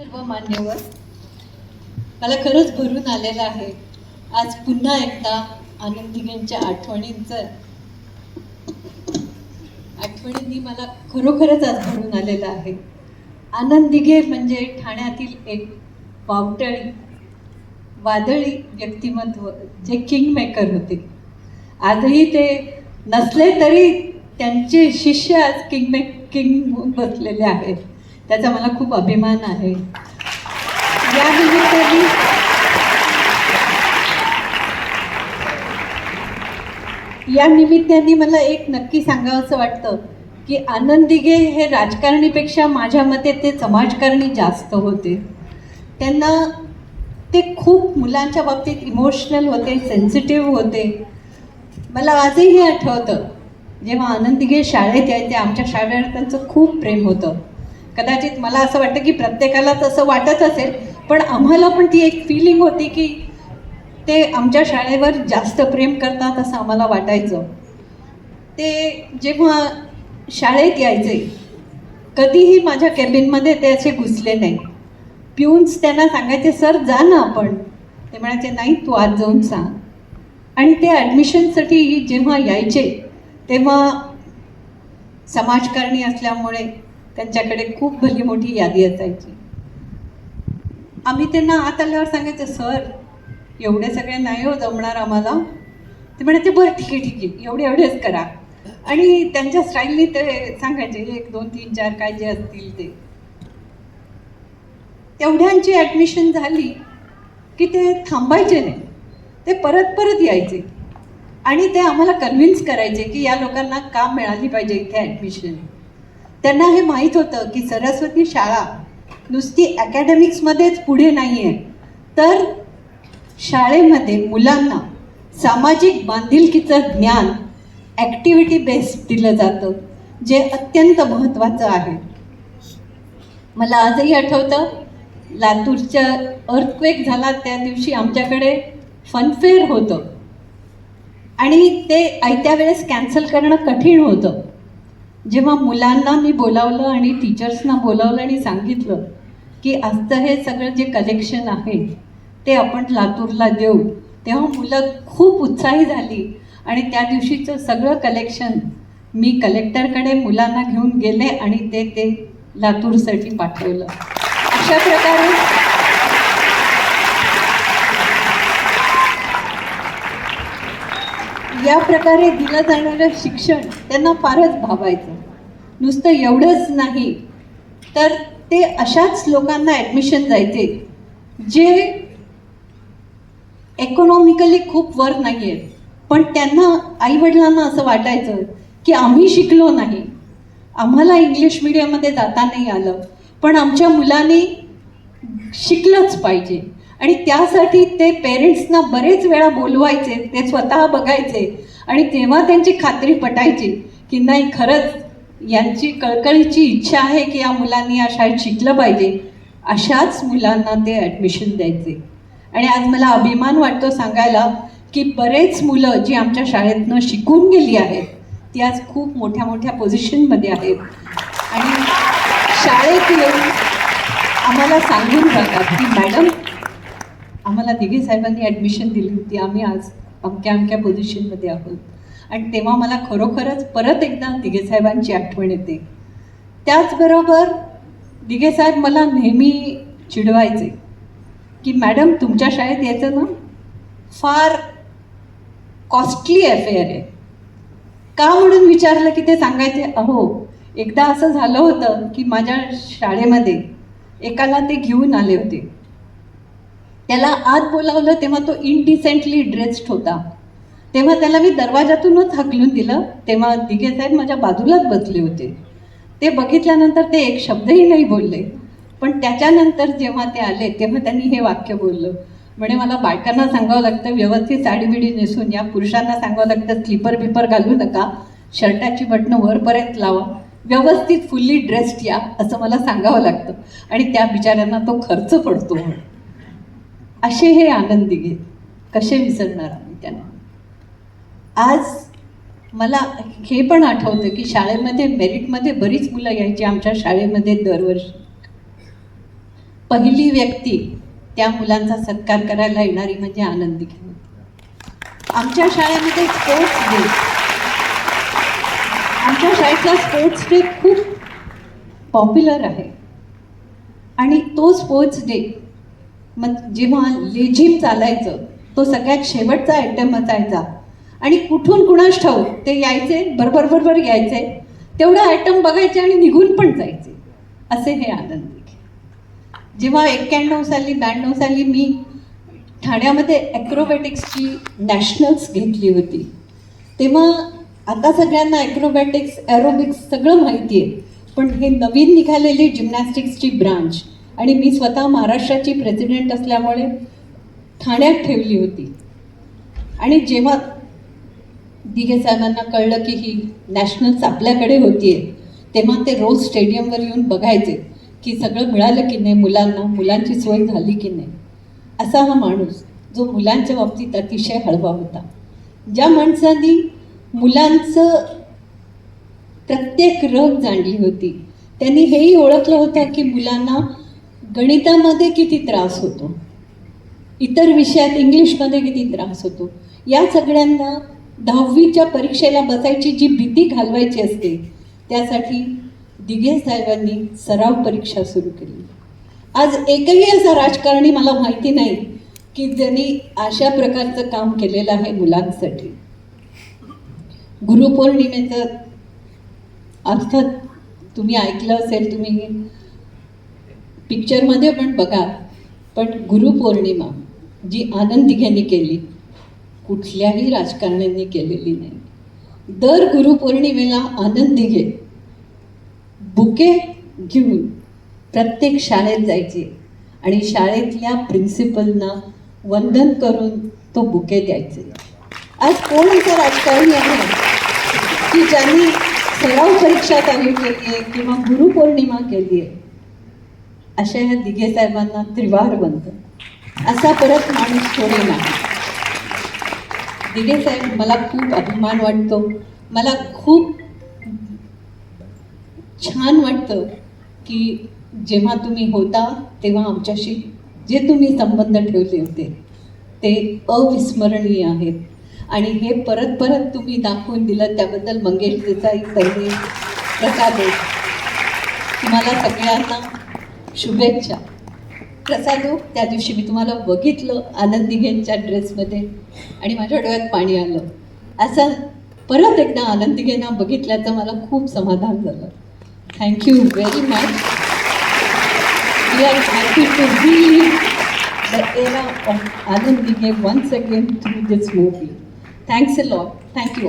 सर्व मान्यवर मला खरंच भरून आलेलं आहे. आज पुन्हा एकदा आनंदीगेंच्या आठवणींचं. आठवणींनी मला खरोखरच आज भरून आलेलं आहे. आनंदिगे म्हणजे ठाण्यातील एक वावटळी वादळी व्यक्तिमत्व जे किंग मेकर होते. आजही ते नसले तरी त्यांचे शिष्य आज किंग किंग बसलेले आहेत. त्याचा मला खूप अभिमान आहे. या निमित्ताने या निमित्ताने मला एक नक्की सांगावंसं वाटतं की आनंद दिघे हे राजकारणीपेक्षा माझ्या मते ते समाजकारणी जास्त होते. त्यांना ते खूप मुलांच्या बाबतीत इमोशनल होते सेन्सिटिव्ह होते. मला आजही आठवतं जेव्हा आनंद दिघे शाळेत यायचे आमच्या शाळेवर त्यांचं खूप प्रेम होतं. कदाचित मला असं वाटतं की प्रत्येकाला तसं वाटत असेल पण आम्हाला पण ती एक फिलिंग होती की ते आमच्या शाळेवर जास्त प्रेम करतात असं आम्हाला वाटायचं. ते जेव्हा शाळेत यायचे कधीही माझ्या केबिनमध्ये ते असे घुसले नाही. पिऊन्स त्यांना सांगायचे सर जा ना आपण. ते म्हणायचे नाही तू आज जाऊन सांग आणि ते ॲडमिशनसाठी जेव्हा यायचे तेव्हा समाजकारणी असल्यामुळे त्यांच्याकडे खूप भली मोठी यादी असायची. आम्ही त्यांना आत आल्यावर सांगायचं सर एवढे सगळे नाही हो जमणार आम्हाला. ते म्हणायचे बरं ठीक आहे ठीक आहे एवढे एवढेच करा. आणि त्यांच्या स्टाईलनी ते सांगायचे एक दोन तीन चार काय जे असतील ते. तेवढ्यांची ॲडमिशन झाली की ते थांबायचे नाही. ते परत परत यायचे. आणि ते आम्हाला कन्व्हिन्स करायचे की या लोकांना काम मिळाली पाहिजे इथे ॲडमिशन त्यांना हे माहीत होतं की सरस्वती शाळा नुसती अकॅडमिक्समध्येच पुढे नाही आहे तर शाळेमध्ये मुलांना सामाजिक बांधिलकीचं ज्ञान ॲक्टिव्हिटी बेस्ड दिलं जातं जे अत्यंत महत्त्वाचं आहे. मला आजही आठवतं लातूरच्या अर्थक्वेक झाला त्या दिवशी आमच्याकडे फनफेअर होतं. आणि ते आयत्या वेळेस कॅन्सल करणं कठीण होतं. जेव्हा मुलांना मी बोलावलं आणि टीचर्सना बोलावलं आणि सांगितलं की आजचं हे सगळं जे कलेक्शन आहे ते आपण लातूरला देऊ तेव्हा मुलं खूप उत्साही झाली. आणि त्या दिवशीचं सगळं कलेक्शन मी कलेक्टरकडे मुलांना घेऊन गेले आणि ते ते लातूरसाठी पाठवलं. अशा प्रकारे या प्रकारे दिलं जाणारं शिक्षण त्यांना फारच भावायचं. नुसतं एवढंच नाही तर ते अशाच लोकांना ॲडमिशन जायचे जे इकॉनॉमिकली खूप वर नाही आहेत पण त्यांना आईवडिलांना असं वाटायचं की आम्ही शिकलो नाही. आम्हाला इंग्लिश मिडियममध्ये जाता नाही आलं. पण आमच्या मुलांनी शिकलंच पाहिजे. आणि त्यासाठी ते पेरेंट्सना बरेच वेळा बोलवायचे ते स्वतः बघायचे आणि तेव्हा त्यांची खात्री पटायची की नाही खरंच यांची कळकळीची इच्छा आहे की या मुलांनी या शाळेत शिकलं पाहिजे. अशाच मुलांना ते ॲडमिशन द्यायचे. आणि आज मला अभिमान वाटतो सांगायला की बरेच मुलं जी आमच्या शाळेतनं शिकून गेली आहेत ती आज खूप मोठ्या मोठ्या पोझिशनमध्ये आहेत. आणि शाळेत येऊन आम्हाला सांगून जातात की मॅडम आम्हाला दिघे साहेबांनी ॲडमिशन दिली होती. आम्ही आज अमक्या अमक्या पोझिशनमध्ये आहोत. आणि तेव्हा मला खरोखरच परत एकदा दिघे साहेबांची आठवण येते. त्याचबरोबर दिघे साहेब मला नेहमी चिडवायचे की मॅडम तुमच्या शाळेत यायचं ना? फार कॉस्टली अफेअर आहे. का म्हणून विचारलं की ते सांगायचे अहो एकदा असं झालं होतं की माझ्या शाळेमध्ये एकाला ते घेऊन आले होते. त्याला आत बोलावलं तेव्हा तो इनडिसेंटली ड्रेस्ड होता. तेव्हा त्याला मी दरवाजातूनच हकलून दिलं. तेव्हा दिघे साहेब माझ्या बाजूलाच बसले होते. ते बघितल्यानंतर ते एक शब्दही नाही बोलले. पण त्याच्यानंतर जेव्हा ते आले तेव्हा त्यांनी हे वाक्य बोललं. म्हणे मला बायकांना सांगावं लागतं व्यवस्थित साडी बिडी नेसून या. पुरुषांना सांगावं लागतं स्लीपर बिपर घालू नका. शर्टाची बटणं वरपर्यंत लावा. व्यवस्थित फुल्ली ड्रेस्ड या असं मला सांगावं लागतं. आणि त्या बिचाऱ्यांना तो खर्च पडतो म्हणून. असे हे आनंदी घेत कसे विसरणार आम्ही त्यांना? आज मला हे पण आठवतं की शाळेमध्ये मेरिटमध्ये बरीच मुलं यायची आमच्या शाळेमध्ये दरवर्षी. पहिली व्यक्ती त्या मुलांचा सत्कार करायला येणारी म्हणजे आनंदी होती. आमच्या शाळेमध्ये स्पोर्ट्स डे आमच्या शाळेतला स्पोर्ट्स डे खूप पॉप्युलर आहे. आणि तो स्पोर्ट्स डे मग जेव्हा लेझिम चालायचं तो सगळ्यात शेवटचा आयटम असायचा. आणि कुठून कुणास ठाऊक ते यायचे बरोबर बरोबर यायचे तेवढं आयटम बघायचे आणि निघून पण जायचे. असे हे आनंदी जेव्हा एक्क्याण्णव साली ब्याण्णव साली मी ठाण्यामध्ये ॲक्रोबॅटिक्सची नॅशनल्स घेतली होती तेव्हा आता सगळ्यांना ॲक्रोबॅटिक्स ॲरोबिक्स सगळं माहिती आहे. पण हे नवीन निघालेली जिम्नॅस्टिक्सची ब्रांच आणि मी स्वतः महाराष्ट्राची प्रेसिडेंट असल्यामुळे ठाण्यात ठेवली होती. आणि जेव्हा दिघे साहेबांना कळलं की ही नॅशनल्स आपल्याकडे होती तेव्हा ते रोज स्टेडियमवर येऊन बघायचे की सगळं मिळालं की नाही मुलांना मुलांची सोय झाली की नाही. असा हा माणूस जो मुलांच्या बाबतीत अतिशय हळवा होता. ज्या माणसांनी मुलांचं प्रत्येक रग जाणली होती त्यांनी हेही ओळखलं होतं की मुलांना गणितामध्ये किती त्रास होतो? इतर विषयात इंग्लिशमध्ये किती त्रास होतो? या सगळ्यांना दहावीच्या परीक्षेला बसायची जी भीती घालवायची असते त्यासाठी दिघे साहेबांनी सराव परीक्षा सुरू केली. आज एकही असा राजकारणी मला माहिती नाही की ज्यांनी अशा प्रकारचं काम केलेलं आहे मुलांसाठी. गुरुपौर्णिमेचं अर्थात तुम्ही ऐकलं असेल तुम्ही पिक्चरमध्ये पण बघा. पण गुरुपौर्णिमा जी आनंद केली कुठल्याही राजकारण्यांनी केलेली नाही. दर गुरुपौर्णिमेला आनंद दिघे बुके घेऊन प्रत्येक शाळेत जायचे आणि शाळेतल्या प्रिन्सिपलना वंदन करून तो बुके द्यायचे. आज कोण असं राजकारणी आहे? की ज्यांनी सराव परीक्षा चालू केली आहे किंवा गुरुपौर्णिमा केली आहे अशा ह्या दिघे साहेबांना त्रिवार बनतं असा परत माणूस कोणी नाही. दिघे साहेब मला खूप अभिमान वाटतो. मला खूप छान वाटतं की जेव्हा तुम्ही होता तेव्हा आमच्याशी जे तुम्ही संबंध ठेवले होते ते अविस्मरणीय आहेत. आणि हे परत परत तुम्ही दाखवून दिलं त्याबद्दल मंगेश देसाई सर्वे प्रसाद तुम्हाला सगळ्यांना शुभेच्छा. प्रसादू त्या दिवशी मी तुम्हाला बघितलं आनंदी घेंच्या ड्रेसमध्ये आणि माझ्या डोळ्यात पाणी आलं. असं परत एकदा आनंदी दिघेंना बघितल्याचं मला खूप समाधान झालं. Thank you very much we are happy to be the era of Anandi घे once again through this movie. Thanks a lot thank you.